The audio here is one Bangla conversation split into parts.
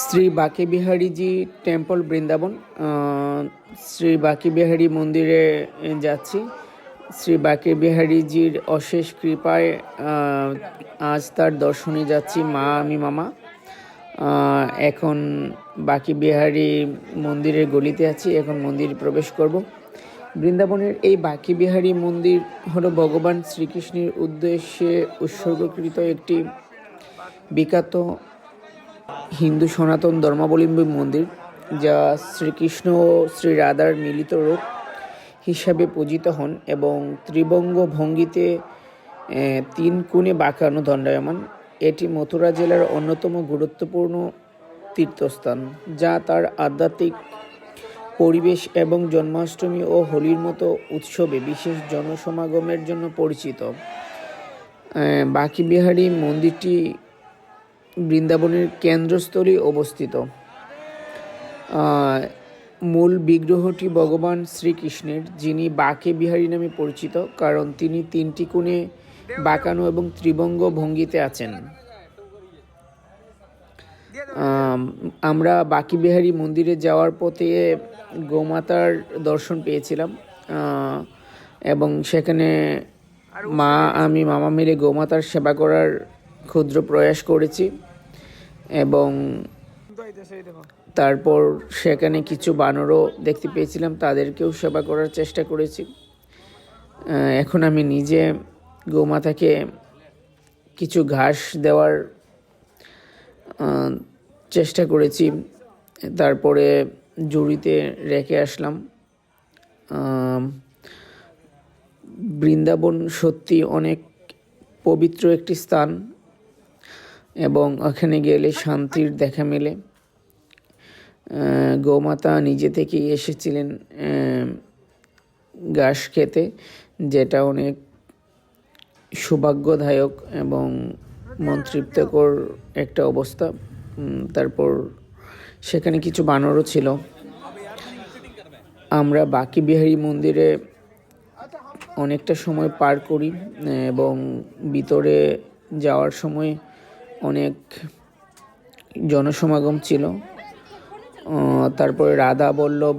শ্রী বাঁকে বিহারীজি টেম্পল বৃন্দাবন শ্রী বাঁকে বিহারী মন্দিরে যাচ্ছি। শ্রী বাঁকে বিহারীজির অশেষ কৃপায় আজ তার দর্শনে যাচ্ছি মা আমি মামা। এখন বাকি বিহারী মন্দিরের গলিতে আছি, এখন মন্দির প্রবেশ করব। বৃন্দাবনের এই বাকি বিহারী মন্দির হলো ভগবান শ্রীকৃষ্ণের উদ্দেশ্যে উৎসর্গকৃত একটি বিখ্যাত হিন্দু সনাতন ধর্মাবলম্বী মন্দির, যা শ্রীকৃষ্ণ ও শ্রী রাধার মিলিত রূপ হিসাবে পূজিত হন এবং ত্রিবঙ্গ ভঙ্গিতে তিন কোণে বাঁকানো দণ্ডায়মান। এটি মথুরা জেলার অন্যতম গুরুত্বপূর্ণ তীর্থস্থান, যা তার আধ্যাত্মিক পরিবেশ এবং জন্মাষ্টমী ও হোলির মতো উৎসবে বিশেষ জনসমাগমের জন্য পরিচিত। বাঁকি বিহারী মন্দিরটি বৃন্দাবনের কেন্দ্রস্থলে অবস্থিত। মূল বিগ্রহটি ভগবান শ্রীকৃষ্ণের, যিনি বাঁকে বিহারী নামে পরিচিত, কারণ তিনি তিনটি কোণে বাঁকানো এবং ত্রিভঙ্গ ভঙ্গিতে আছেন। আমরা বাকি বিহারী মন্দিরে যাওয়ার পথে গোমাতার দর্শন পেয়েছিলাম। এবং সেখানে মা, আমি, মামা মিলে গোমাতার সেবা করার ক্ষুদ্র প্রয়াস করেছি। এবং তারপর সেখানে কিছু বানরও দেখতে পেয়েছিলাম, তাদেরকেও সেবা করার চেষ্টা করেছি। এখন আমি নিজে গোমাতাকে কিছু ঘাস দেওয়ার চেষ্টা করেছি। তারপরে জুড়িতে রেখে আসলাম। বৃন্দাবন সত্যি অনেক পবিত্র একটি স্থান। এবং ওখানে গেলে শান্তির দেখা মেলে। গোমাতা নিজে থেকেই এসেছিলেন ঘাস খেতে, যেটা অনেক সৌভাগ্যদায়ক এবং মন তৃপ্তকর একটা অবস্থা। তারপর সেখানে কিছু বানরও ছিল। আমরা বাকি বিহারী মন্দিরে অনেকটা সময় পার করি, এবং ভিতরে যাওয়ার সময় অনেক জনসমাগম ছিল। তারপরে রাধা বল্লভ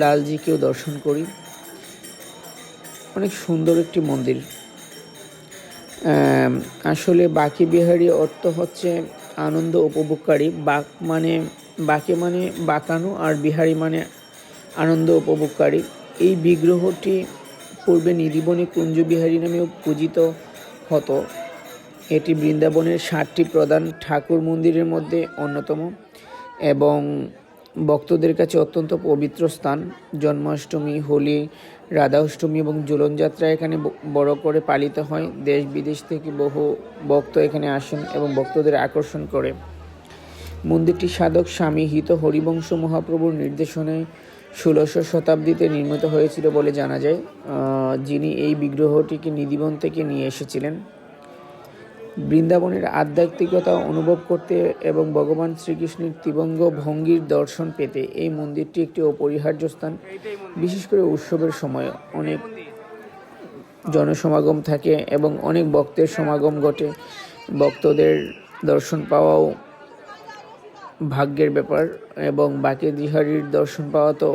লালজিকেও দর্শন করি। অনেক সুন্দর একটি মন্দির। আসলে বাকি বিহারী অর্থ হচ্ছে আনন্দ উপভোগকারী। বাক মানে বাকে মানে বাঁকানো আর বিহারি মানে আনন্দ উপভোগকারী। এই বিগ্রহটি পূর্বে নিধিবনে কুঞ্জ বিহারী নামেও পূজিত হতো। এটি বৃন্দাবনের ষাটটি প্রধান ঠাকুর মন্দিরের মধ্যে অন্যতম এবং ভক্তদের কাছে অত্যন্ত পবিত্র স্থান। জন্মাষ্টমী, হোলি রাধা অষ্টমী এবং যাত্রা এখানে বড় করে পালিত হয়। দেশ বিদেশ থেকে বহু ভক্ত এখানে আসেন এবং ভক্তদের আকর্ষণ করে। মন্দিরটি সাধক স্বামী হিত হরিবংশ মহাপ্রভুর নির্দেশনায় ষোলোশো শতাব্দীতে নির্মিত হয়েছিল বলে জানা যায়। যিনি এই বিগ্রহটিকে নিধিবন থেকে নিয়ে এসেছিলেন। বৃন্দাবনের আধ্যাত্মিকতা অনুভব করতে এবং ভগবান শ্রীকৃষ্ণের ত্রিবঙ্গ ভঙ্গির দর্শন পেতে এই মন্দিরটি একটি অপরিহার্য স্থান, বিশেষ করে উৎসবের সময়। অনেক জনসমাগম থাকে এবং অনেক ভক্তের সমাগম ঘটে। ভক্তদের দর্শন পাওয়াও ভাগ্যের ব্যাপার এবং বাকি বিহারীর দর্শন পাওয়া তো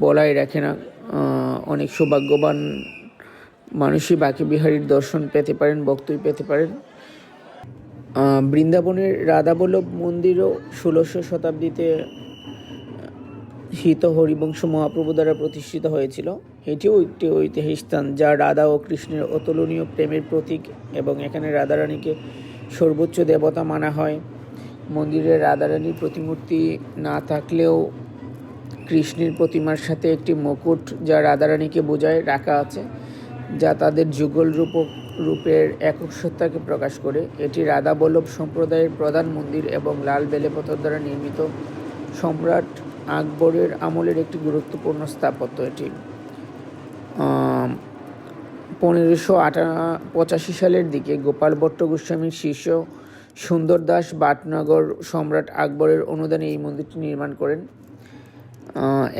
বলাই রাখে না। অনেক সৌভাগ্যবান মানুষই বাকি বিহারীর দর্শন পেতে পারেন ভক্তই পেতে পারেন। বৃন্দাবনের রাধাবল্লভ মন্দিরও ষোলোশো শতাব্দীতে হিত হরিবংশ মহাপ্রভু দ্বারা প্রতিষ্ঠিত হয়েছিল। এটিও একটি ঐতিহাসিক স্থান যা রাধা ও কৃষ্ণের অতুলনীয় প্রেমের প্রতীক এবং এখানে রাধারানীকে সর্বোচ্চ দেবতা মানা হয়। মন্দিরে রাধারানীর প্রতিমূর্তি না থাকলেও কৃষ্ণের প্রতিমার সাথে একটি মুকুট যা রাধারানীকে বোঝায় রাখা আছে। যা তাদের যুগল রূপ রূপের একক সত্তাকে প্রকাশ করে। এটি রাধা বল্লভ সম্প্রদায়ের প্রধান মন্দির এবং লাল বেলেপথর দ্বারা নির্মিত সম্রাট আকবরের আমলের একটি গুরুত্বপূর্ণ স্থাপত্য এটি। পনেরোশো আটা, পঁচাশি সালের দিকে গোপাল ভট্ট গোস্বামীর শিষ্য সুন্দর দাস বাটনগর সম্রাট আকবরের অনুদানে এই মন্দিরটি নির্মাণ করেন।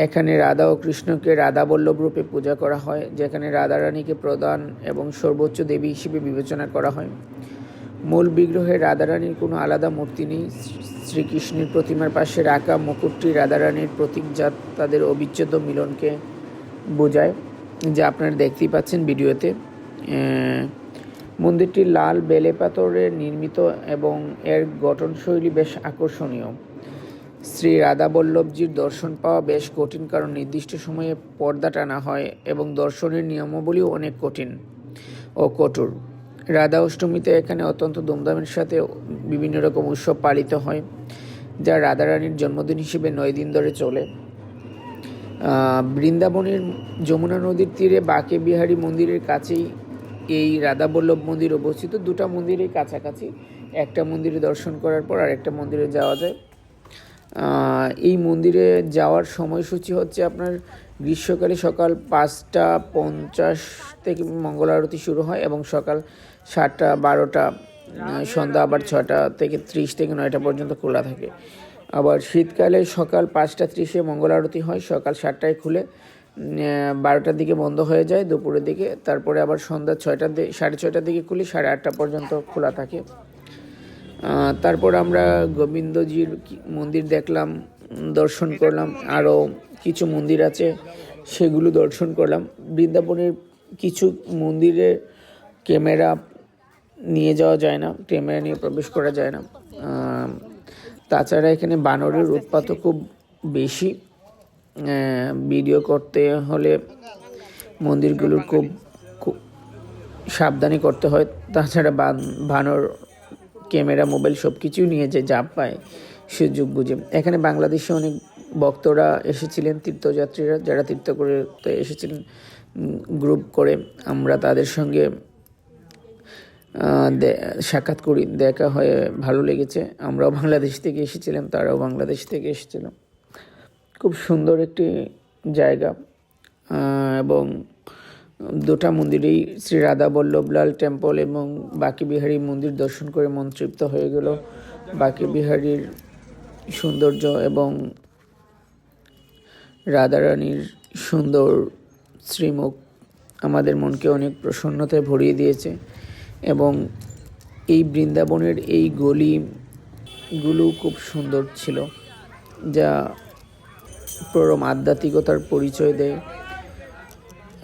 এখানে রাধা ও কৃষ্ণকে রাধা বল্লভ রূপে পূজা করা হয়, যেখানে রাধা রানীকে প্রধান এবং সর্বোচ্চ দেবী হিসেবে বিবেচনা করা হয়। মূল বিগ্রহে রাধারানীর কোনো আলাদা মূর্তি নেই। শ্রীকৃষ্ণের প্রতিমার পাশে রাখা মুকুটটি রাধারানীর প্রতীক যা তাদের অবিচ্ছেদ্য মিলনকে বোঝায়, যা আপনারা দেখতেই পাচ্ছেন ভিডিওতে। মন্দিরটি লাল বেলে পাথরের নির্মিত এবং এর গঠনশৈলী বেশ আকর্ষণীয়। শ্রী রাধা বল্লভজির দর্শন পাওয়া বেশ কঠিন, কারণ নির্দিষ্ট সময়ে পর্দা টানা হয় এবং দর্শনের নিয়মাবলীও অনেক কঠিন ও কঠোর। রাধা অষ্টমীতে এখানে অত্যন্ত ধুমধামের সাথে বিভিন্ন রকম উৎসব পালিত হয়, যা রাধারানীর জন্মদিন হিসেবে নয় দিন ধরে চলে। বৃন্দাবনের যমুনা নদীর তীরে বাঁকে বিহারী মন্দিরের কাছেই এই রাধাবল্লভ মন্দির অবস্থিত। দুটা মন্দিরের কাছাকাছি, একটা মন্দিরে দর্শন করার পর আরেকটা মন্দিরে যাওয়া যায়। এই মন্দিরে যাওয়ার সময়সূচি হচ্ছে আপনার গ্রীষ্মকালে সকাল পাঁচটা পঞ্চাশ থেকে মঙ্গল আরতি শুরু হয় এবং সকাল সাতটা, বারোটা সন্ধ্যা আবার ছটা থেকে ত্রিশ থেকে নয়টা পর্যন্ত খোলা থাকে। আবার শীতকালে সকাল পাঁচটা ত্রিশে মঙ্গল আরতি হয়, সকাল সাতটায় খুলে বারোটার দিকে বন্ধ হয়ে যায়, দুপুরের দিকে, তারপরে আবার সন্ধ্যা ছয়টার দিকে সাড়ে ছয়টার দিকে খুলে, সাড়ে আটটা পর্যন্ত খোলা থাকে। তারপর আমরা গোবিন্দজির মন্দির দেখলাম, দর্শন করলাম আরও কিছু মন্দির আছে, সেগুলো দর্শন করলাম। বৃন্দাবনের কিছু মন্দিরে ক্যামেরা নিয়ে যাওয়া যায় না, ক্যামেরা নিয়ে প্রবেশ করা যায় না। তাছাড়া এখানে বানরের উৎপাতও খুব বেশি। ভিডিও করতে হলে মন্দিরগুলোর খুব সাবধানী করতে হয়। তাছাড়া বান- বানর ক্যামেরা, মোবাইল সব কিছুই নিয়ে যে যা পায়, সুযোগ বুঝে। এখানে বাংলাদেশে অনেক ভক্তরা এসেছিলেন, তীর্থযাত্রীরা যারা তীর্থ করতে এসেছিলেন গ্রুপ করে। আমরা তাদের সঙ্গে সাক্ষাৎ করি। দেখা হয়ে ভালো লেগেছে। আমরাও বাংলাদেশ থেকে এসেছিলাম, তারাও বাংলাদেশ থেকে এসেছিল। খুব সুন্দর একটি জায়গা এবং দুটা মন্দিরেই শ্রী রাধা বল্লভলাল টেম্পল এবং বাকি বিহারী মন্দির দর্শন করে মন তৃপ্ত হয়ে গেল। বাকি বিহারীর সৌন্দর্য এবং রাধারানীর সুন্দর শ্রীমুখ আমাদের মনকে অনেক প্রসন্নতায় ভরিয়ে দিয়েছে এবং এই বৃন্দাবনের এই গলিগুলো খুব সুন্দর ছিল, যা পরম আধ্যাত্মিকতার পরিচয় দেয়।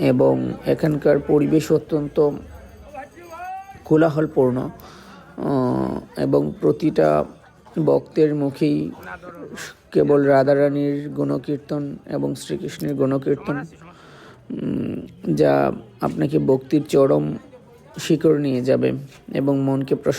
এবং এখানকার পরিবেশ অত্যন্ত কোলাহলপূর্ণ এবং প্রতিটা ভক্তের মুখেই কেবল রাধারানীর গণকীর্তন এবং শ্রীকৃষ্ণের গণকীর্তন যা আপনাকে ভক্তির চরম শিকড় নিয়ে যাবে এবং মনকে